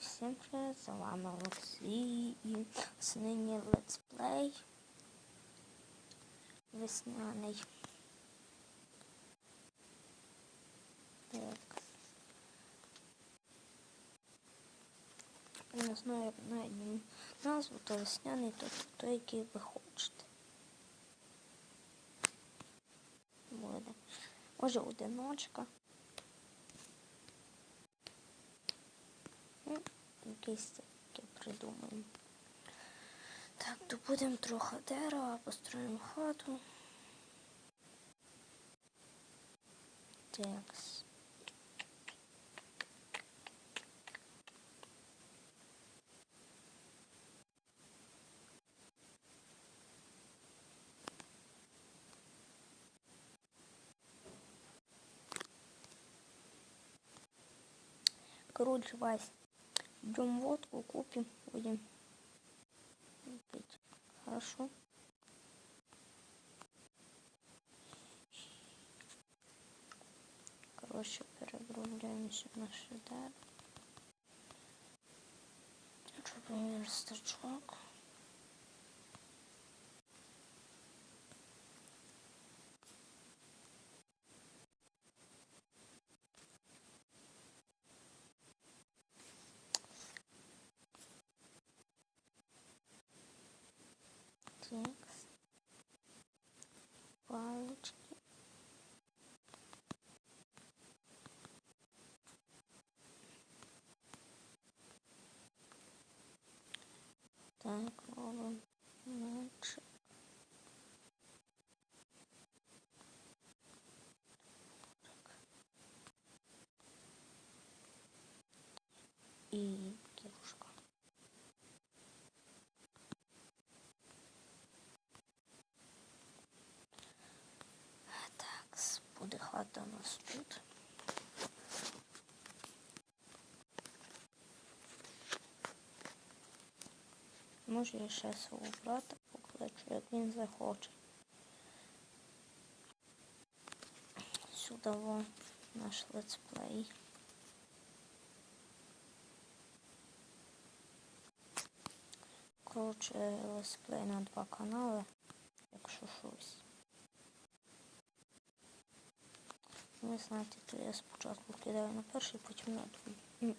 всім привіт, з вами Олексій і нині летсплей весняний. Так. Не знаю, як навіть назву, то весняний, то той, який ви хочете. Буде. Може одиночка. Ну, Якийсь таке придумаємо. Так, добудемо трохи дерева, построїмо хату. Такс. Короче, Вась, идем водку купим, будем пить. Хорошо? Короче, перегружаемся на шедар. Что, верстачок. Хата у нас тут. Може я ще свого брата покличу, як він захоче. Сюди вон наш летсплей. Коротше, летсплей на два канали, якщо щось. Ви знаєте, то я спочатку кидаю на перший, потім на другий. Ну,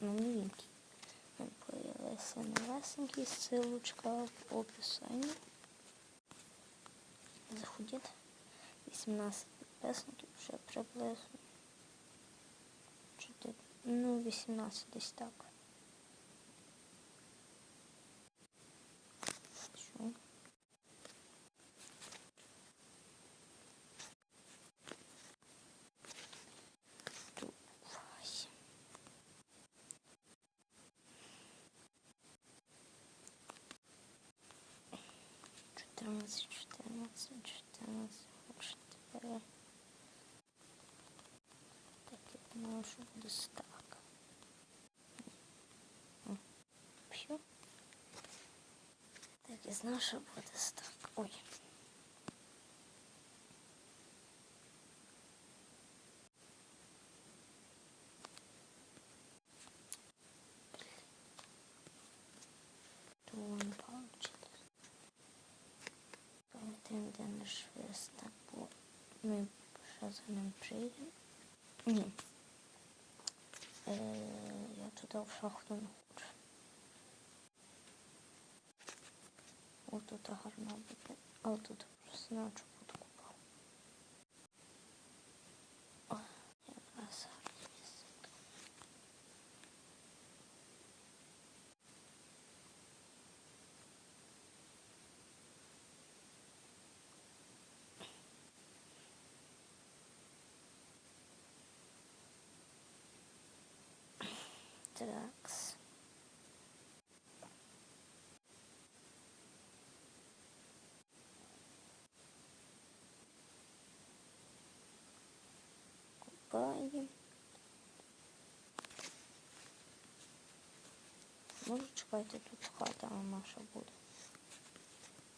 На новенький. Появився новесенький, ссылочка в описанні. Заходіть. 18 підписників вже приблизно. Ну, 18 десь так. 14, 14, 14, больше тебе. Так, я думаю, что десь так. Все. Так, я знав, що буде так. Ой. My przezanem przyjdę. Nie. Eee, ja czytał Schachtun. O, to to harma. O, to to znaczy. Тракс. Купаем. Может, какая-то тут хата наша будет.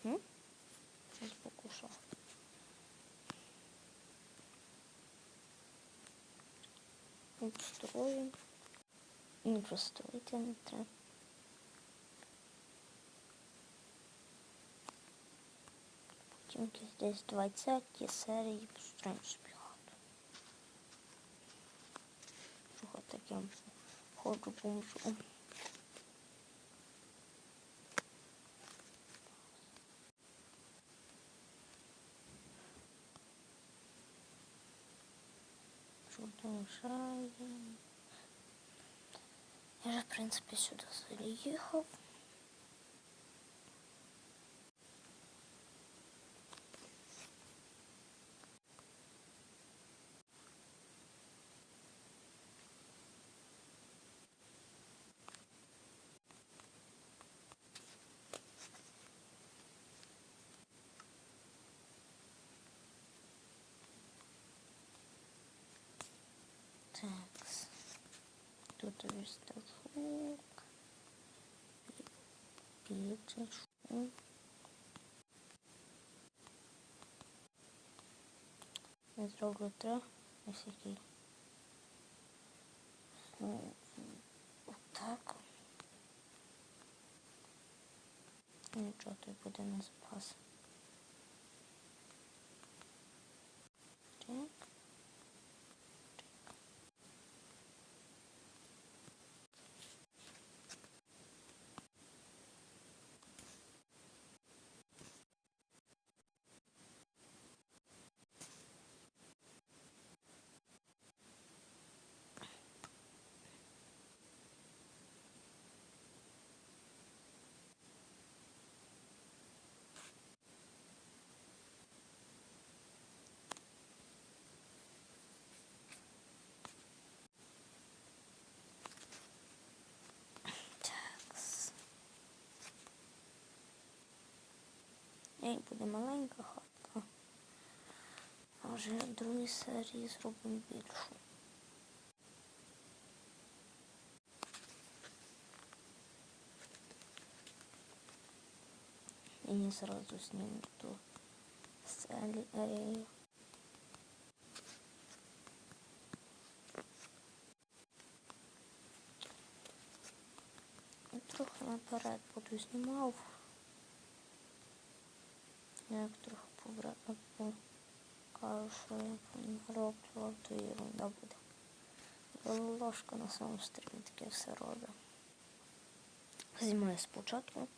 М? Сейчас покушал. Устроим. Ні, просто витягнути треба. Потім десь 20 серії построїмо собі хату. Чого таке ходжу бомжу. Продовжаємо. Я вже, в принципі, сюди заїхав. Так. Motorista hoch. Bitte schon. Więc robię to. Jest taki... Tak. Нічого, той буде на запас. Як буде маленька хатка. А вже в другій серії зробимо більшу. І не зразу зніму ту серію. Трохи наперед буду знімав. Побра... покажу, роблю, то ерунда буде. Ложка на самому стрімі таке все робить. Знімаю спочатку,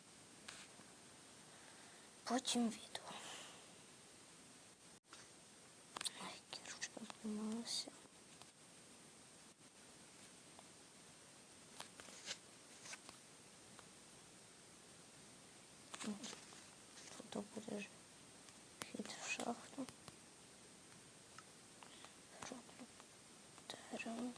потім відео. Ай, кірочка зламалася. Тут буде ж хід в шахту. Роблю дерево.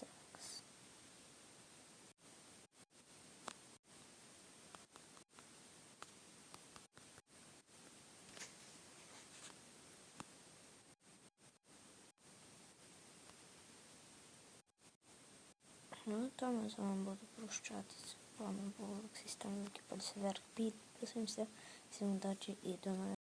Такс. Ну, там я з вами буду прощатися. З вами був Олексій Станлики Пальсеверк. Підписуємося. Всім удачі і до нових